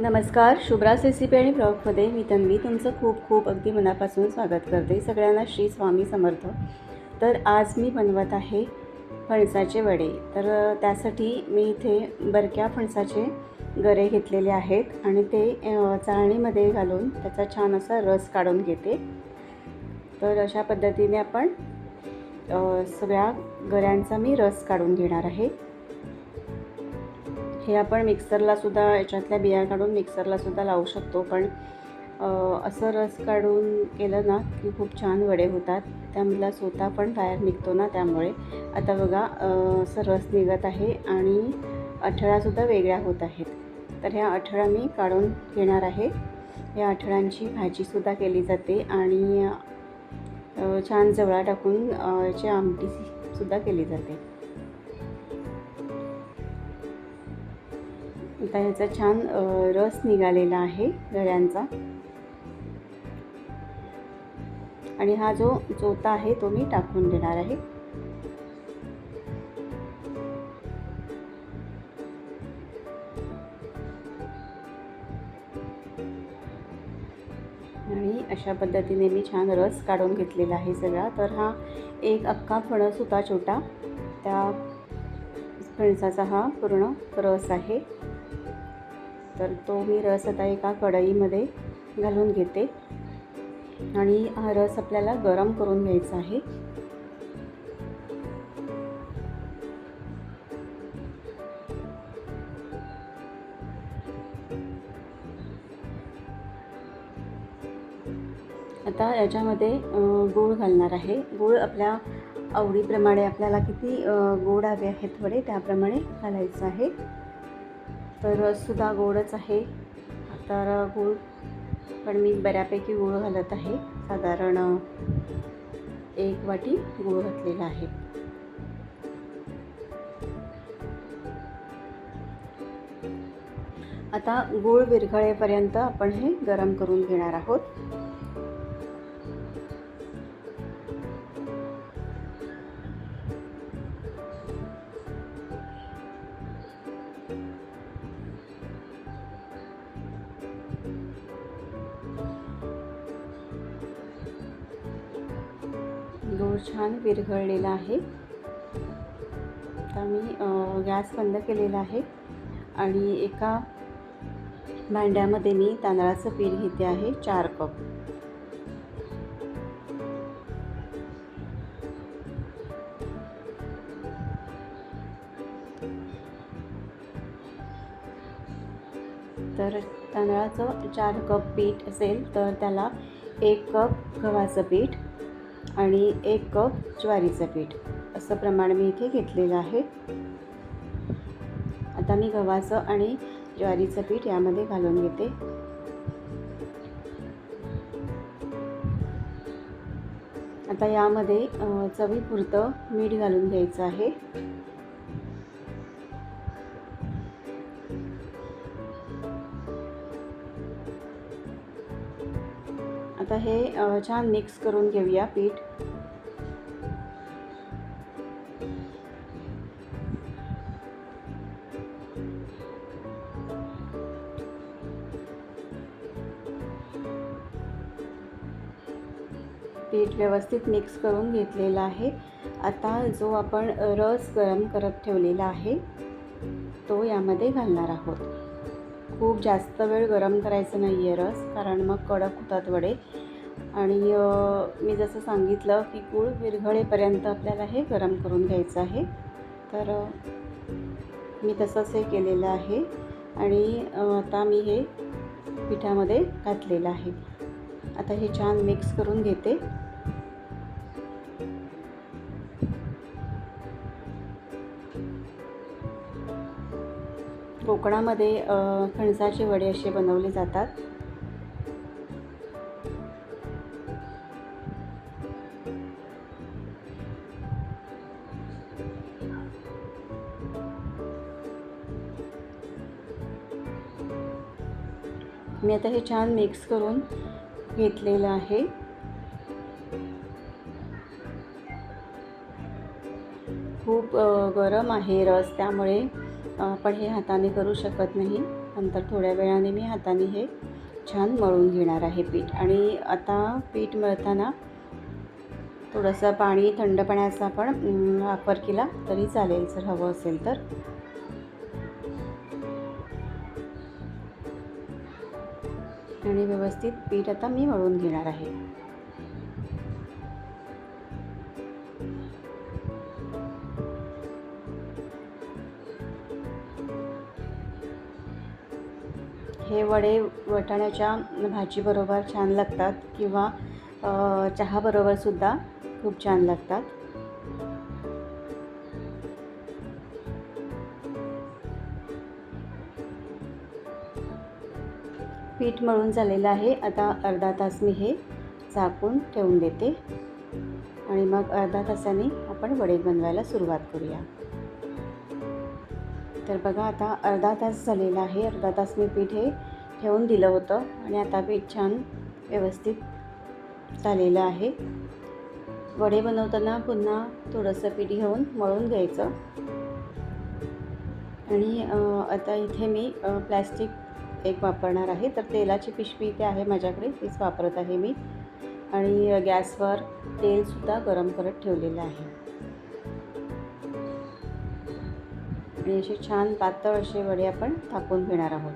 नमस्कार शुभ्रास रेसिपी आणि ब्लॉगमध्ये मी तन्वी तुमचं खूप खूप अगदी मनापासून स्वागत करते. सगळ्यांना श्री स्वामी समर्थ. तर आज मी बनवत आहे फणसाचे वडे. तर त्यासाठी मी इथे बरक्या फणसाचे गरे घेतलेले आहेत आणि ते चाळणीमध्ये घालून त्याचा छान असा रस काढून घेते. तर अशा पद्धतीने आपण सगळ्या गऱ्यांचा मी रस काढून घेणार आहे. हे आपण मिक्सरलासुद्धा याच्यातल्या बिया काढून मिक्सरला सुद्धा लावू शकतो. पण असं रस काढून केलं ना की खूप छान वडे होतात. त्यामधला सोता पण बाहेर निघतो ना त्यामुळे. आता बघा असं रस निघत आहे आणि अठळासुद्धा वेगळ्या होत आहेत. तर ह्या अठळा मी काढून घेणार आहे. या अठळ्यांची भाजीसुद्धा केली जाते आणि छान जवळा टाकून याची आमटीसुद्धा केली जाते. आता ह्याचा छान रस निघालेला आहे गळ्यांचा आणि हा जो चोता आहे तो मी टाकून देणार आहे. आणि अशा पद्धतीने मी छान रस काढून घेतलेला आहे सगळा. तर हा एक अख्खा फणस होता छोटा त्या फणसाचा हा पूर्ण रस आहे. तर तो मी रस आता एका कढईमध्ये घालून घेते. आणि हा रस आपल्याला गरम करून घ्यायचा आहे. आता याच्यामध्ये गूळ घालणार आहे. गूळ आपल्या आवडीप्रमाणे आपल्याला किती गोड हवे आहेत थोडे त्याप्रमाणे घालायचं आहे. तर रससुद्धा गोडच आहे. तर गूळ पण मी बऱ्यापैकी गूळ घालत आहे. साधारण एक वाटी गूळ घातलेला आहे. आता गूळ विरघळेपर्यंत आपण हे गरम करून घेणार आहोत. छान विरघळलेला आहे. आता मी गॅस बंद केलेला आहे आणि एका भांड्यामध्ये मी तांदळाचं पीठ घेते आहे चार कप. तर तांदळाचं चार कप पीठ असेल तर त्याला एक कप गव्हाचं पीठ आणि एक कप ज्वारीचं पीठ. असं प्रमाण मी इथे घेतलेलं आहे. आता मी गव्हाचं आणि ज्वारीचं पीठ यामध्ये घालून घेते. आता यामध्ये चवीपुरतं मीठ घालून घ्यायचं आहे. आता हे छान मिक्स करून घेऊया पीठ. पीठ व्यवस्थित मिक्स करून घेतलेलं आहे. आता जो आपण रस गरम करत ठेवलेला आहे तो यामध्ये घालणार आहोत. खूप जास्त वेळ गरम करायचं नाही आहे रस कारण मग कडक होतात वडे. आणि मी जसं सांगितलं की गूळ विरघळेपर्यंत आपल्याला हे गरम करून घ्यायचं आहे. तर मी तसंच हे केलेलं आहे. आणि आता मी हे पिठामध्ये घातलेलं आहे. आता हे छान मिक्स करून घेते. कोकणामध्ये फणसाचे वडे असे बनवले जातात. मी आता हे छान मिक्स करून घेतलेलं आहे. खूप गरम आहे रस त्यामुळे. आपण हे हाताने करू शकत नाही. नंतर थोड्या वेळाने मी हाताने हे छान मळून घेणार आहे पीठ. आणि आता पीठ मळताना थोडंसं पाणी थंड पाण्याचा पण वापर केला तरी चालेल. जर हवं असेल तर. आणि व्यवस्थित पीठ आता मी मळून घेणार आहे. हे वडे वटाण्याच्या भाजीबरोबर छान लागतात किंवा चहाबरोबरसुद्धा खूप छान लागतात. पीठ मळून झालेलं आहे. आता अर्धा तास मी हे झाकून ठेवून देते. आणि मग अर्धा तासाने आपण वडे बनवायला सुरुवात करूया. तर बघा आता अर्धा तास झालेला आहे. अर्धा तास मी पीठ हे ठेवून दिलं होतं आणि आता पीठ छान व्यवस्थित झालेलं आहे. वडे बनवताना पुन्हा थोडंसं पीठ घेऊन मळून घ्यायचं. आणि आता इथे मी प्लॅस्टिक एक वापरणार आहे. तर तेलाची पिशवी इथे आहे माझ्याकडे. तीच वापरत आहे मी. आणि गॅसवर तेलसुद्धा गरम करत ठेवलेलं आहे. आणि असे छान पातळ असे वडे आपण थापून घेणार आहोत.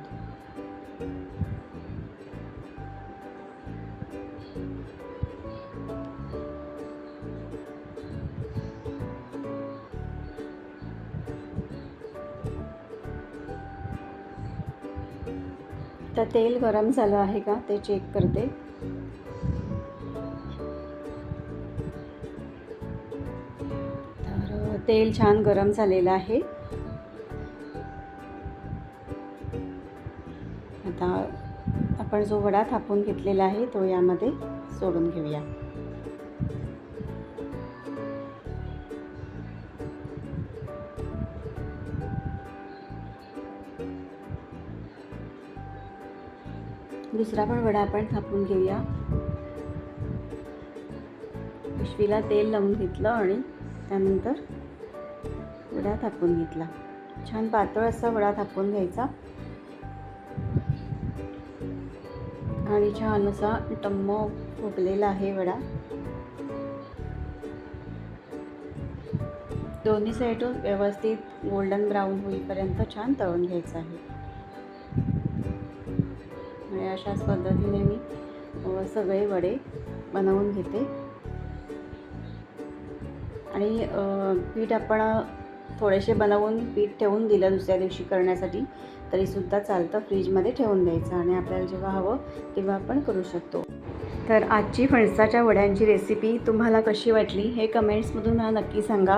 तर तेल गरम झालं आहे का ते चेक करते. तर तेल छान गरम झालेलं आहे. आता आपण जो वडा थापून घेतलेला आहे तो यामध्ये सोडून घेऊया. दुसरा पण वडा आपण थापून घेऊया. पिशवीला तेल लावून घेतलं आणि त्यानंतर वडा थापून घेतला. छान पातळ असा वडा थापून घ्यायचा. आणि छान असा टम्म फुगलेला आहे वडा. दोन्ही साईडून व्यवस्थित गोल्डन ब्राऊन होईपर्यंत छान तळून घ्यायचं आहे. अशाच पद्धतीने मी सगळे वडे बनवून घेते. आणि पीठ आपण थोडेसे बनवून पीठ ठेवून दिलं दुसऱ्या दिवशी करण्यासाठी. तरीसुद्धा चालतं फ्रीजमध्ये ठेवून द्यायचं आणि आपल्याला जेव्हा हवं तेव्हा आपण करू शकतो. तर आजची फणसाच्या वड्यांची रेसिपी तुम्हाला कशी वाटली हे कमेंट्समधून मला नक्की सांगा.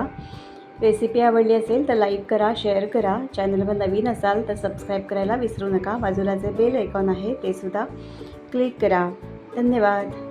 रेसिपी आवडली असेल तर लाईक करा शेअर करा. चॅनलवर नवीन असाल तर सबस्क्राईब करायला विसरू नका. बाजूला जे बेल आयकॉन आहे ते सुद्धा क्लिक करा. धन्यवाद.